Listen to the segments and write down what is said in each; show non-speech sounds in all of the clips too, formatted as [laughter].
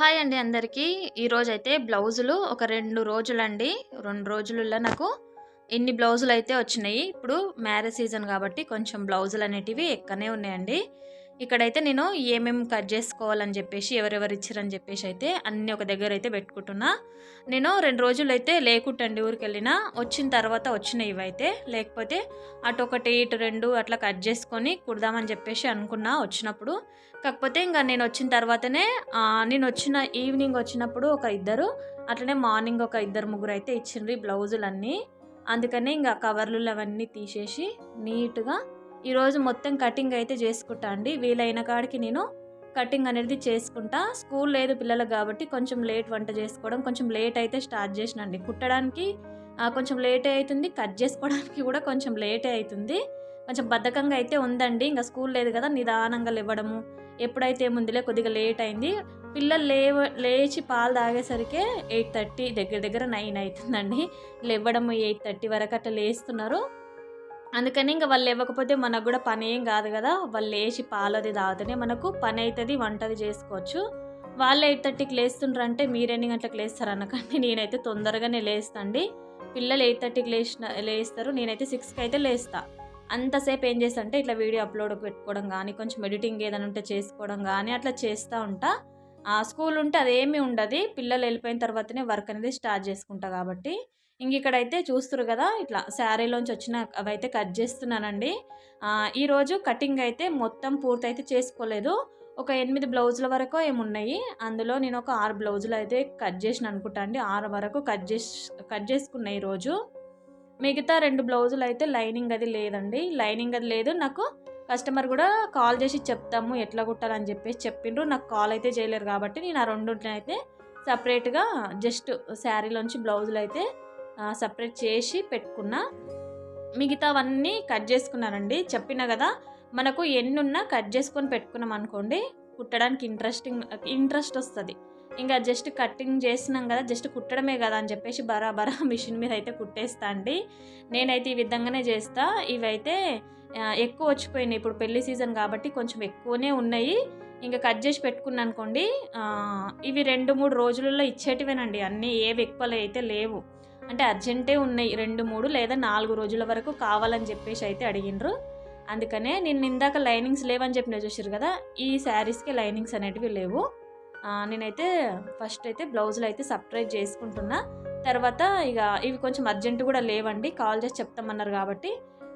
Hi అండి అందరికీ. ఈరోజు అయితే బ్లౌజులు ఒక రెండు రోజులండి. రెండు రోజులలో నాకు ఇన్ని బ్లౌజులు అయితే వచ్చినాయి. ఇప్పుడు మ్యారేజ్ సీజన్ కాబట్టి కొంచెం బ్లౌజులు అనేటివి ఎక్కనే ఉన్నాయండి. ఇక్కడైతే నేను ఏమేమి కట్ చేసుకోవాలని చెప్పేసి ఎవరెవరు ఇచ్చారని చెప్పేసి అయితే అన్నీ ఒక దగ్గర అయితే పెట్టుకుంటున్నా. నేను రెండు రోజులు అయితే లేకుంటండి ఊరికి వెళ్ళినా వచ్చిన తర్వాత వచ్చినాయి ఇవైతే. లేకపోతే అటు ఒకటి ఇటు రెండు అట్లా కట్ చేసుకొని కుడదామని చెప్పేసి అనుకున్నా వచ్చినప్పుడు. కాకపోతే ఇంకా నేను వచ్చిన తర్వాతనే నేను వచ్చిన ఈవినింగ్ వచ్చినప్పుడు ఒక ఇద్దరు అట్లనే మార్నింగ్ ఒక ఇద్దరు ముగ్గురు అయితే ఇచ్చిండ్రు ఈ బ్లౌజులన్నీ. అందుకనే ఇంకా కవర్లు అవన్నీ తీసేసి నీట్గా ఈరోజు మొత్తం కటింగ్ అయితే చేసుకుంటా అండి. వీలైన కాడికి నేను కటింగ్ అనేది చేసుకుంటా. స్కూల్ లేదు పిల్లలకు కాబట్టి కొంచెం లేట్ వంట చేసుకోవడం కొంచెం లేట్ అయితే స్టార్ట్ చేసినండి కుట్టడానికి కొంచెం లేటే అవుతుంది కట్ చేసుకోవడానికి కూడా కొంచెం లేటే అవుతుంది. కొంచెం బద్ధకంగా అయితే ఉందండి. ఇంకా స్కూల్ లేదు కదా నిదానంగా లేవడము. ఎప్పుడైతే ముందులే కొద్దిగా లేట్ అయింది. పిల్లలు లేవ లేచి పాలు తాగేసరికి ఎయిట్ థర్టీ దగ్గర దగ్గర నైన్ అవుతుందండి. లేవడము ఎయిట్ థర్టీ వరకు అట్లా లేస్తున్నారు. అందుకని ఇంకా వాళ్ళు ఇవ్వకపోతే మనకు కూడా పని ఏం కాదు కదా. వాళ్ళు లేచి పాలది అది తాగితేనే మనకు పని అవుతుంది వంటది చేసుకోవచ్చు. వాళ్ళు ఎయిట్ థర్టీకి లేస్తుండ్రు అంటే మీరు ఎన్ని గంటలకు లేస్తారు అనకండి. [laughs] నేనైతే తొందరగానే లేస్తాండి. పిల్లలు ఎయిట్ థర్టీకి లేచిన లేస్తారు. నేనైతే సిక్స్కి అయితే లేస్తా. అంతసేపు ఏం చేస్తా అంటే ఇట్లా వీడియో అప్లోడ్ పెట్టుకోవడం కానీ కొంచెం ఎడిటింగ్ ఏదైనా ఉంటే చేసుకోవడం కానీ అట్లా చేస్తూ ఉంటా. ఆ స్కూల్ ఉంటే అదేమీ ఉండదు. పిల్లలు వెళ్ళిపోయిన తర్వాతనే వర్క్ అనేది స్టార్ట్ చేసుకుంటా కాబట్టి. ఇంక ఇక్కడైతే చూస్తారు కదా ఇట్లా శారీలోంచి వచ్చిన అవైతే కట్ చేస్తున్నానండి. ఈరోజు కటింగ్ అయితే మొత్తం పూర్తి అయితే చేసుకోలేదు. ఒక ఎనిమిది బ్లౌజుల వరకు ఏమున్నాయి. అందులో నేను ఒక ఆరు బ్లౌజులు అయితే కట్ చేసిన అనుకుంటా అండి. ఆరు వరకు కట్ చేసి కట్ చేసుకున్నాయి ఈరోజు మిగతా రెండు బ్లౌజులు అయితే లైనింగ్ అది లేదండి. లైనింగ్ అది లేదు. నాకు కస్టమర్ కూడా కాల్ చేసి చెప్తాము ఎట్లా కుట్టాలని చెప్పేసి చెప్పిండ్రు. నాకు కాల్ అయితే చేయలేరు కాబట్టి నేను ఆ రెండు అయితే సపరేట్గా జస్ట్ శారీలోంచి బ్లౌజులు అయితే సపరేట్ చేసి పెట్టుకున్న మిగతావన్నీ కట్ చేసుకున్నానండి. చెప్పిన కదా మనకు ఎన్నున్నా కట్ చేసుకొని పెట్టుకున్నాం అనుకోండి కుట్టడానికి ఇంట్రెస్టింగ్ ఇంట్రెస్ట్ వస్తుంది. ఇంకా జస్ట్ కటింగ్ చేసినాం కదా జస్ట్ కుట్టడమే కదా అని చెప్పేసి బరాబరా [laughs] మిషన్ మీద అయితే కుట్టేస్తా అండి. నేనైతే ఈ విధంగానే చేస్తా. ఇవైతే ఎక్కువ వచ్చిపోయినాయి. ఇప్పుడు పెళ్ళి సీజన్ కాబట్టి కొంచెం ఎక్కువనే ఉన్నాయి. ఇంకా కట్ చేసి పెట్టుకున్నాను అనుకోండి ఇవి రెండు మూడు రోజులలో ఇచ్చేటివేనండి. అన్నీ ఏవి ఎక్కువలు అయితే లేవు. అంటే అర్జెంటే ఉన్నాయి రెండు మూడు లేదా నాలుగు రోజుల వరకు కావాలని చెప్పేసి అయితే అడిగిండ్రు. అందుకనే నేను ఇందాక లైనింగ్స్ లేవని చెప్పిన చూసారు కదా ఈ శారీస్కి లైనింగ్స్ అనేటివి లేవు. నేనైతే ఫస్ట్ అయితే బ్లౌజులు అయితే సపరేట్ చేసుకుంటున్నా. తర్వాత ఇక ఇవి కొంచెం అర్జెంట్ కూడా లేవండి కాల్ చేసి చెప్తామన్నారు కాబట్టి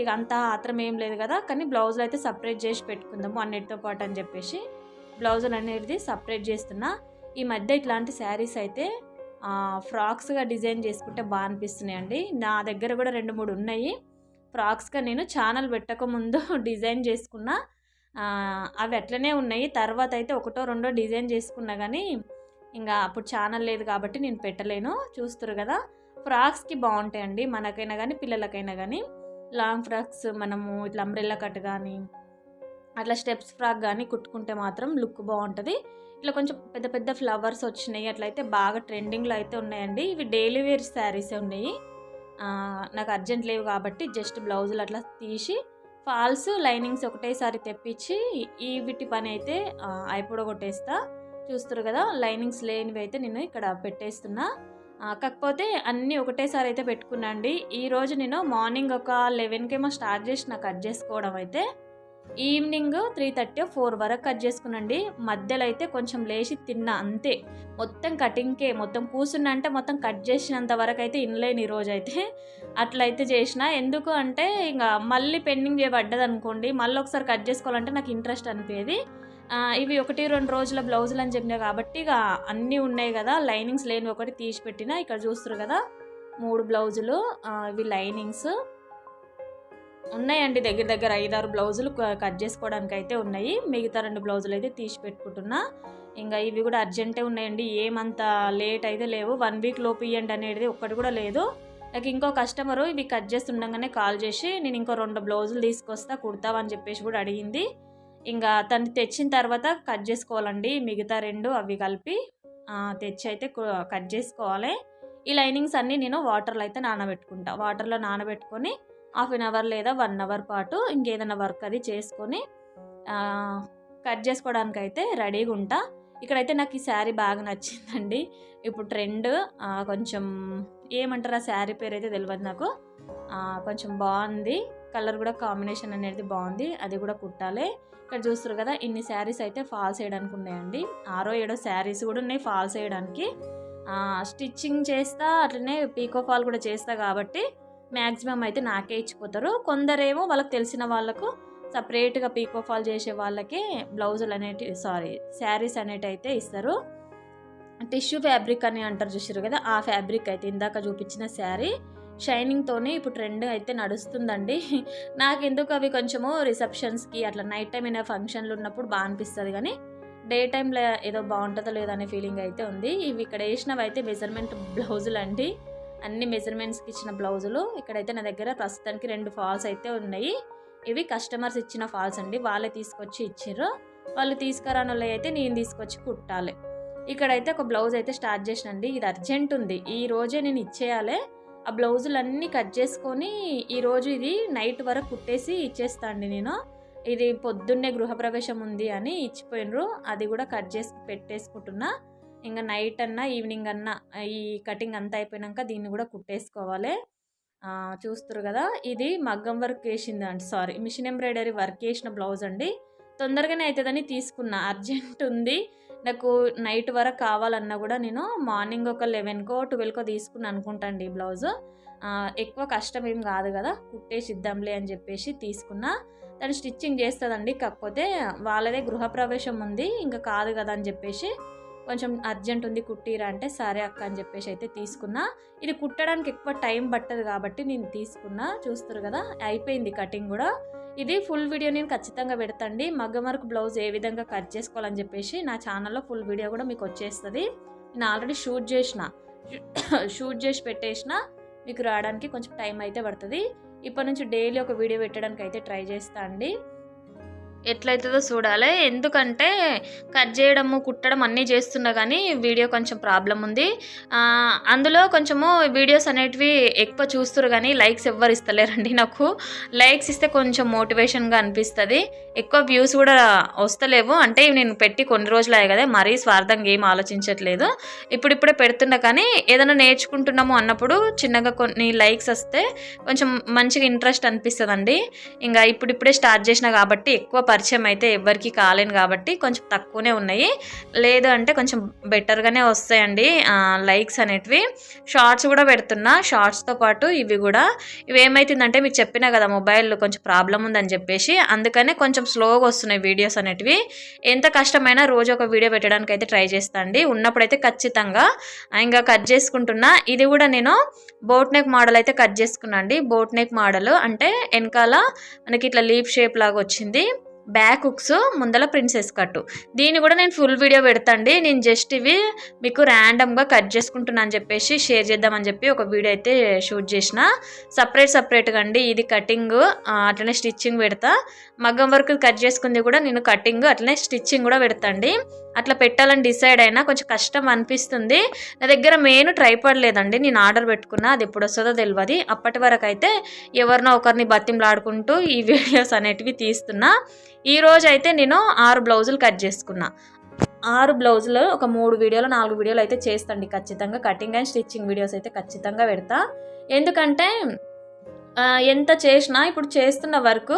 ఇక అంత ఆత్రం ఏం లేదు కదా కానీ బ్లౌజులు అయితే సపరేట్ చేసి పెట్టుకుందాము అన్నిటితో పాటు అని చెప్పేసి బ్లౌజులు అనేది సపరేట్ చేస్తున్నా. ఈ మధ్య ఇట్లాంటి శారీస్ అయితే ఫ్రాక్స్గా డిజైన్ చేసుకుంటే బాగా అనిపిస్తున్నాయండి. నా దగ్గర కూడా రెండు మూడు ఉన్నాయి. ఫ్రాక్స్గా నేను ఛానల్ పెట్టక ముందు [laughs] డిజైన్ చేసుకున్న. అవి అట్లనే ఉన్నాయి. తర్వాత అయితే ఒకటో రెండో డిజైన్ చేసుకున్నా కానీ ఇంకా అప్పుడు ఛానల్ లేదు కాబట్టి నేను పెట్టలేను. చూస్తారు కదా. ఫ్రాక్స్కి బాగుంటాయండి. మనకైనా కానీ పిల్లలకైనా కానీ లాంగ్ ఫ్రాక్స్ మనము ఇట్లా అంబ్రెల్లా కట్ కానీ అట్లా స్టెప్స్ ఫ్రాక్ కానీ కుట్టుకుంటే మాత్రం లుక్ బాగుంటుంది. ఇట్లా కొంచెం పెద్ద పెద్ద ఫ్లవర్స్ వచ్చినాయి. అట్లయితే బాగా ట్రెండింగ్లో అయితే ఉన్నాయండి. ఇవి డైలీ వేర్ శారీసే ఉన్నాయి. నాకు అర్జెంట్ లేవు కాబట్టి జస్ట్ బ్లౌజులు అట్లా తీసి ఫాల్స్ లైనింగ్స్ ఒకటేసారి తెప్పించి ఈ వీటి పని అయితే అయిపోడ కొట్టేస్తా చూస్తారు కదా లైనింగ్స్ లేనివి అయితే నేను ఇక్కడ పెట్టేస్తున్నా. కాకపోతే అన్నీ ఒకటేసారి అయితే పెట్టుకున్నా అండి. ఈరోజు నేను మార్నింగ్ ఒక లెవెన్కేమో స్టార్ట్ చేసి నాకు కట్ చేసుకోవడం అయితే ఈవినింగ్ త్రీ థర్టీ ఫోర్ వరకు కట్ చేసుకునండి. మధ్యలో అయితే కొంచెం లేచి తిన్నా అంతే. మొత్తం కటింగ్కే మొత్తం కూర్చున్నా అంటే మొత్తం కట్ చేసినంత వరకు అయితే ఇన్లేని ఈరోజు అయితే అట్లయితే చేసిన ఎందుకు అంటే ఇంకా మళ్ళీ పెండింగ్ చేయబడ్డది అనుకోండి మళ్ళీ ఒకసారి కట్ చేసుకోవాలంటే నాకు ఇంట్రెస్ట్ అనిపేది. ఇవి ఒకటి రెండు రోజుల బ్లౌజులు అని చెప్పినా కాబట్టి ఇక అన్నీ ఉన్నాయి కదా లైనింగ్స్ లేని ఒకటి తీసి పెట్టిన ఇక్కడ చూస్తారు కదా మూడు బ్లౌజులు ఇవి లైనింగ్స్. ఉన్నాయండి దగ్గర దగ్గర ఐదారు బ్లౌజులు కట్ చేసుకోవడానికి అయితే ఉన్నాయి. మిగతా రెండు బ్లౌజులు అయితే తీసి పెట్టుకుంటున్నా. ఇంకా ఇవి కూడా అర్జెంటే ఉన్నాయండి. ఏమంత లేట్ అయితే లేవు. వన్ వీక్ లోపు ఇవ్వండి అనేది ఒక్కటి కూడా లేదు. నాకు ఇంకో కస్టమరు ఇవి కట్ చేస్తుండగానే కాల్ చేసి నేను ఇంకో రెండు బ్లౌజులు తీసుకొస్తా కుడతావని చెప్పేసి కూడా అడిగింది. ఇంకా తను తెచ్చిన తర్వాత కట్ చేసుకోవాలండి. మిగతా రెండు అవి కలిపి తెచ్చి అయితే కట్ చేసుకోవాలి. ఈ లైనింగ్స్ అన్నీ నేను వాటర్లో అయితే నానబెట్టుకుంటా. వాటర్లో నానబెట్టుకొని హాఫ్ అన్ అవర్ లేదా వన్ అవర్ పాటు ఇంకేదైనా వర్క్ అది చేసుకొని కట్ చేసుకోవడానికి అయితే రెడీగా ఉంటా. ఇక్కడైతే నాకు ఈ శారీ బాగా నచ్చిందండి. ఇప్పుడు ట్రెండ్ కొంచెం ఏమంటారు ఆ శారీ పేరు అయితే తెలియదు నాకు కొంచెం బాగుంది. కలర్ కూడా కాంబినేషన్ అనేది బాగుంది. అది కూడా కుట్టాలి. ఇక్కడ చూస్తారు కదా ఇన్ని శారీస్ అయితే ఫాల్స్ వేయడానికి ఉన్నాయండి. ఆరో ఏడో శారీస్ కూడా ఉన్నాయి ఫాల్స్ వేయడానికి స్టిచ్చింగ్ చేస్తా అట్లనే పీకో ఫాల్ కూడా చేస్తా కాబట్టి మ్యాక్సిమం అయితే నాకే ఇచ్చిపోతారు. కొందరేమో వాళ్ళకి తెలిసిన వాళ్ళకు సపరేట్గా పీకో ఫాల్ చేసే వాళ్ళకి బ్లౌజులు అనేటి సారీ శారీస్ అనేటి అయితే ఇస్తారు. టిష్యూ ఫ్యాబ్రిక్ అని అంటారు చూసారు కదా ఆ ఫ్యాబ్రిక్ అయితే ఇందాక చూపించిన శారీ. షైనింగ్తోనే ఇప్పుడు ట్రెండ్ అయితే నడుస్తుందండి. నాకు ఎందుకు అవి కొంచెము రిసెప్షన్స్కి అట్లా నైట్ టైం అయినా ఫంక్షన్లు ఉన్నప్పుడు బాగా అనిపిస్తుంది కానీ డే టైంలో ఏదో బాగుంటుందో లేదో అనే ఫీలింగ్ అయితే ఉంది. ఇవి ఇక్కడ వేసినవి అయితే మెజర్మెంట్ బ్లౌజులు అండి అన్ని మెజర్మెంట్స్కి ఇచ్చిన బ్లౌజులు. ఇక్కడైతే నా దగ్గర ప్రస్తుతానికి రెండు ఫాల్స్ అయితే ఉన్నాయి. ఇవి కస్టమర్స్ ఇచ్చిన ఫాల్స్ అండి. వాళ్ళే తీసుకొచ్చి ఇచ్చారు వాళ్ళు తీసుకురాని అయితే నేను తీసుకొచ్చి కుట్టాలి. ఇక్కడైతే ఒక బ్లౌజ్ అయితే స్టార్ట్ చేసినండి. ఇది అర్జెంట్ ఉంది. ఈ రోజే నేను ఇచ్చేయాలి. ఆ బ్లౌజులన్నీ కట్ చేసుకొని ఈరోజు ఇది నైట్ వరకు కుట్టేసి ఇచ్చేస్తా అండి నేను. ఇది పొద్దున్నే గృహప్రవేశం ఉంది అని ఇచ్చిపోయినరు అది కూడా కట్ చేసి పెట్టేసుకుంటున్నా. ఇంకా నైట్ అన్నా ఈవినింగ్ అన్నా ఈ కటింగ్ అంతా అయిపోయినాక దీన్ని కూడా కుట్టేసుకోవాలి. చూస్తారు కదా ఇది మగ్గం వర్క్ వేసింది అండి సారీ మిషన్ ఎంబ్రాయిడరీ వర్క్ వేసిన బ్లౌజ్ అండి. తొందరగానే అవుతుందని తీసుకున్నా అర్జెంట్ ఉంది. నాకు నైట్ వరకు కావాలన్నా కూడా నేను మార్నింగ్ ఒక లెవెన్కో ట్వెల్వ్కో తీసుకుని అనుకుంటాండి ఈ బ్లౌజ్ ఎక్కువ కష్టం ఏం కాదు కదా కుట్టేసి ఇద్దాంలే అని చెప్పేసి తీసుకున్నా. తను స్టిచ్చింగ్ చేస్తుందండి కాకపోతే వాళ్ళదే గృహప్రవేశం ఉంది ఇంకా కాదు కదా అని చెప్పేసి కొంచెం అర్జెంట్ ఉంది కుట్టిరా అంటే సరే అక్క అని చెప్పేసి అయితే తీసుకున్నా. ఇది కుట్టడానికి ఎక్కువ టైం పట్టదు కాబట్టి నేను తీసుకున్నా. చూస్తారు కదా అయిపోయింది కటింగ్ కూడా. ఇది ఫుల్ వీడియో నేను ఖచ్చితంగా పెడతాండి. మగ్గం వర్క్ బ్లౌజ్ ఏ విధంగా కట్ చేసుకోవాలని చెప్పేసి నా ఛానల్లో ఫుల్ వీడియో కూడా మీకు వచ్చేస్తుంది. నేను ఆల్రెడీ షూట్ చేసిన. [coughs] షూట్ చేసి పెట్టేసిన. మీకు రావడానికి కొంచెం టైం అయితే పడుతుంది. ఇప్పటి నుంచి డైలీ ఒక వీడియో పెట్టడానికి అయితే ట్రై చేస్తా అండి. ఎట్లయితుందో చూడాలి. ఎందుకంటే కట్ చేయడము కుట్టడం అన్నీ చేస్తున్నా కానీ వీడియో కొంచెం ప్రాబ్లం ఉంది. అందులో కొంచెము వీడియోస్ అనేటివి ఎక్కువ చూస్తురు కానీ లైక్స్ ఎవ్వరు ఇస్తలేరండి నాకు. లైక్స్ ఇస్తే కొంచెం మోటివేషన్గా అనిపిస్తుంది. ఎక్కువ వ్యూస్ కూడా వస్తలేవు. అంటే నేను పెట్టి కొన్ని రోజులు అయ్యాయి కదా మరీ స్వార్థంగా ఏం ఆలోచించట్లేదు. ఇప్పుడిప్పుడే పెడుతున్నా కానీ ఏదైనా నేర్చుకుంటున్నాము అన్నప్పుడు చిన్నగా కొన్ని లైక్స్ వస్తే కొంచెం మంచిగా ఇంట్రెస్ట్ అనిపిస్తుందండి. ఇంకా ఇప్పుడిప్పుడే స్టార్ట్ చేసిన కాబట్టి ఎక్కువ పరిచయం అయితే ఎవరికి కాలేను కాబట్టి కొంచెం తక్కువనే ఉన్నాయి. లేదు అంటే కొంచెం బెటర్గానే వస్తాయండి. లైక్స్ అనేటివి. షార్ట్స్ కూడా పెడుతున్నా. షార్ట్స్తో పాటు ఇవి కూడా. ఇవి ఏమవుతుందంటే మీకు చెప్పినా కదా మొబైల్ కొంచెం ప్రాబ్లం ఉందని చెప్పేసి. అందుకనే కొంచెం స్లోగా వస్తున్నాయి వీడియోస్ అనేటివి. ఎంత కష్టమైనా రోజు ఒక వీడియో పెట్టడానికి అయితే ట్రై చేస్తాను అండి. ఉన్నప్పుడైతే ఖచ్చితంగా. ఇంకా కట్ చేసుకుంటున్నా. ఇది కూడా నేను బోట్ నెక్ మోడల్ అయితే కట్ చేసుకున్నా అండి. బోట్ నెక్ మోడల్ అంటే వెనకాల మనకి ఇట్లా లీప్ షేప్ లాగా వచ్చింది. బ్యాక్ హుక్స్ ముందల ప్రిన్సెస్ కట్టు. దీన్ని కూడా నేను ఫుల్ వీడియో పెడతాండి. నేను జస్ట్ ఇవి మీకు ర్యాండమ్గా కట్ చేసుకుంటున్నా అని చెప్పేసి షేర్ చేద్దామని చెప్పి ఒక వీడియో అయితే షూట్ చేసిన. సపరేట్ సపరేట్గా అండి ఇది కటింగ్ అట్లనే స్టిచ్చింగ్ పెడతా. మగ్గం వర్క్ కట్ చేసుకుంది కూడా నేను కటింగ్ అట్లనే స్టిచ్చింగ్ కూడా పెడతాండి. అట్లా పెట్టాలని డిసైడ్ అయినా కొంచెం కష్టం అనిపిస్తుంది. నా దగ్గర మెయిన్ ట్రైపాడ్ లేదండి. నేను ఆర్డర్ పెట్టుకున్నా అది ఎప్పుడు వస్తుందో తెలియదు అప్పటి వరకు అయితే ఎవరినో ఒకరిని బతిమలాడుకుంటూ ఈ [laughs] వీడియోస్ అనేటివి తీస్తున్నా. ఈరోజు అయితే నేను ఆరు బ్లౌజులు కట్ చేసుకున్నా. ఆరు బ్లౌజులు ఒక మూడు వీడియోలు నాలుగు వీడియోలు అయితే చేస్తండి. ఖచ్చితంగా కటింగ్ అండ్ స్టిచ్చింగ్ వీడియోస్ అయితే ఖచ్చితంగా పెడతా. ఎందుకంటే ఎంత చేసినా ఇప్పుడు చేస్తున్న వర్క్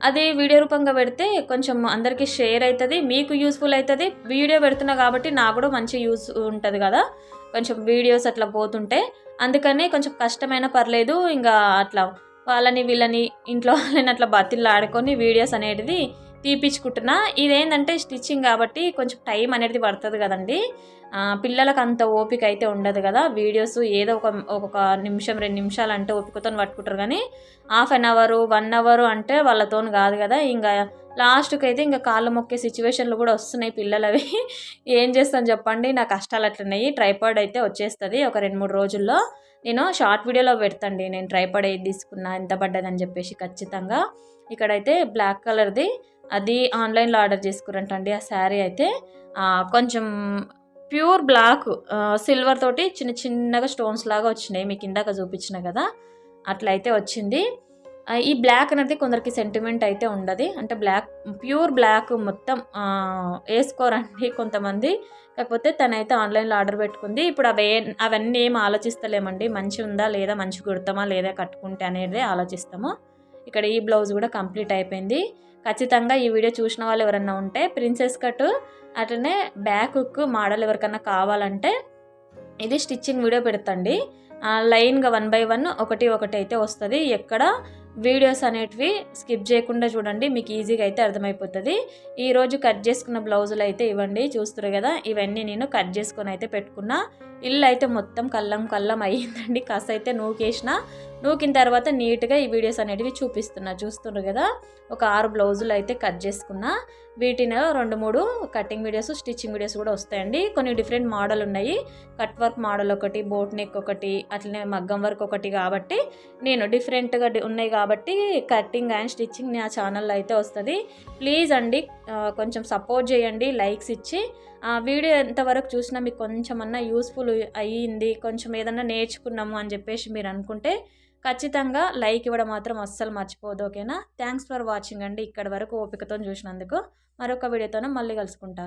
అది వీడియో రూపంగా పెడితే కొంచెం అందరికీ షేర్ అవుతుంది మీకు యూస్ఫుల్ అవుతుంది వీడియో పెడుతున్నా కాబట్టి నాకు కూడా మంచి యూస్ ఉంటుంది కదా. కొంచెం వీడియోస్ అట్లా పోతుంటే అందుకని కొంచెం కష్టమైన పర్లేదు ఇంకా అట్లా వాళ్ళని వీళ్ళని ఇంట్లో వాళ్ళని అట్లా బతిళ్ళు ఆడుకొని వీడియోస్ అనేది తీపించుకుంటున్నా ఇదేంటంటే స్టిచ్చింగ్ కాబట్టి కొంచెం టైం అనేది పడుతుంది కదండి. పిల్లలకు అంత ఓపిక అయితే ఉండదు కదా. వీడియోస్ ఏదో ఒక ఒక నిమిషం రెండు నిమిషాలు అంటే ఓపికతో పట్టుకుంటారు కానీ half an hour one hour అంటే వాళ్ళతో కాదు కదా. ఇంకా లాస్ట్కి అయితే ఇంకా కాళ్ళు మొక్కే సిచ్యువేషన్లు కూడా వస్తున్నాయి పిల్లలవి. ఏం చేస్తాను చెప్పండి? నా కష్టాలు అట్లున్నాయి. ట్రైపాడ్ అయితే వచ్చేస్తుంది ఒక రెండు మూడు రోజుల్లో. నేను షార్ట్ వీడియోలో పెడతాండి. నేను ట్రైపాడ్ ఏది తీసుకున్నా ఎంత పడ్డదని చెప్పేసి ఖచ్చితంగా. ఇక్కడైతే బ్లాక్ కలర్ది. అది ఆన్లైన్లో ఆర్డర్ చేసుకురంటండి ఆ శారీ అయితే. కొంచెం ప్యూర్ బ్లాక్ సిల్వర్ తోటి చిన్న చిన్నగా స్టోన్స్ లాగా వచ్చినాయి. మీకు ఇందాక చూపించిన కదా. అట్లయితే వచ్చింది. ఈ బ్లాక్ అనేది కొందరికి సెంటిమెంట్ అయితే ఉండదు. అంటే బ్లాక్ ప్యూర్ బ్లాక్ మొత్తం వేసుకోరండి కొంతమంది. కాకపోతే తనైతే ఆన్లైన్లో ఆర్డర్ పెట్టుకుంది. ఇప్పుడు అవే అవన్నీ ఏం ఆలోచిస్తలేమండి. మంచి ఉందా లేదా మంచి కుడతామా లేదా కట్టుకుంటే అనేది ఆలోచిస్తాము. ఇక్కడ ఈ బ్లౌజ్ కూడా కంప్లీట్ అయిపోయింది. ఖచ్చితంగా ఈ వీడియో చూసిన వాళ్ళు ఎవరన్నా ఉంటే ప్రిన్సెస్ కట్ అట్లనే బ్యాక్ హుక్ మోడల్ ఎవరికన్నా కావాలంటే ఇది స్టిచ్చింగ్ వీడియో పెడతండి. లైన్గా వన్ బై వన్ ఒకటి ఒకటి అయితే వస్తుంది. ఎక్కడ వీడియోస్ అనేటివి స్కిప్ చేయకుండా చూడండి మీకు ఈజీగా అయితే అర్థమైపోతుంది. ఈరోజు కట్ చేసుకున్న బ్లౌజులు అయితే ఇవ్వండి చూస్తారు కదా ఇవన్నీ నేను కట్ చేసుకొని అయితే పెట్టుకున్నా. ఇల్లు అయితే మొత్తం కల్లం కల్లం అయ్యిందండి కాస్త అయితే నూకేసిన. నూకిన తర్వాత నీట్గా ఈ వీడియోస్ అనేటివి చూపిస్తున్నా చూస్తున్నారు కదా. ఒక ఆరు బ్లౌజులు అయితే కట్ చేసుకున్నా. వీటిని రెండు మూడు కటింగ్ వీడియోస్ స్టిచ్చింగ్ వీడియోస్ కూడా వస్తాయండి. కొన్ని డిఫరెంట్ మోడల్ ఉన్నాయి. కట్ వర్క్ మోడల్ ఒకటి బోట్ నెక్ ఒకటి అట్లనే మగ్గం వర్క్ ఒకటి కాబట్టి నేను డిఫరెంట్గా ఉన్నాయి కాబట్టి కాబట్టి కటింగ్ అండ్ స్టిచ్చింగ్ నా ఛానల్లో అయితే వస్తుంది. ప్లీజ్ అండి కొంచెం సపోర్ట్ చేయండి లైక్స్ ఇచ్చి. ఆ వీడియో ఎంతవరకు చూసినా మీకు కొంచెమన్నా యూస్ఫుల్ అయ్యింది కొంచెం ఏదన్నా నేర్చుకున్నాము అని చెప్పేసి మీరు అనుకుంటే ఖచ్చితంగా లైక్ ఇవ్వడం మాత్రం అస్సలు మర్చిపోదు ఓకేనా? థ్యాంక్స్ ఫర్ వాచింగ్ అండి. ఇక్కడ వరకు ఓపికతో చూసినందుకు మరొక వీడియోతోనే మళ్ళీ కలుసుకుంటాను.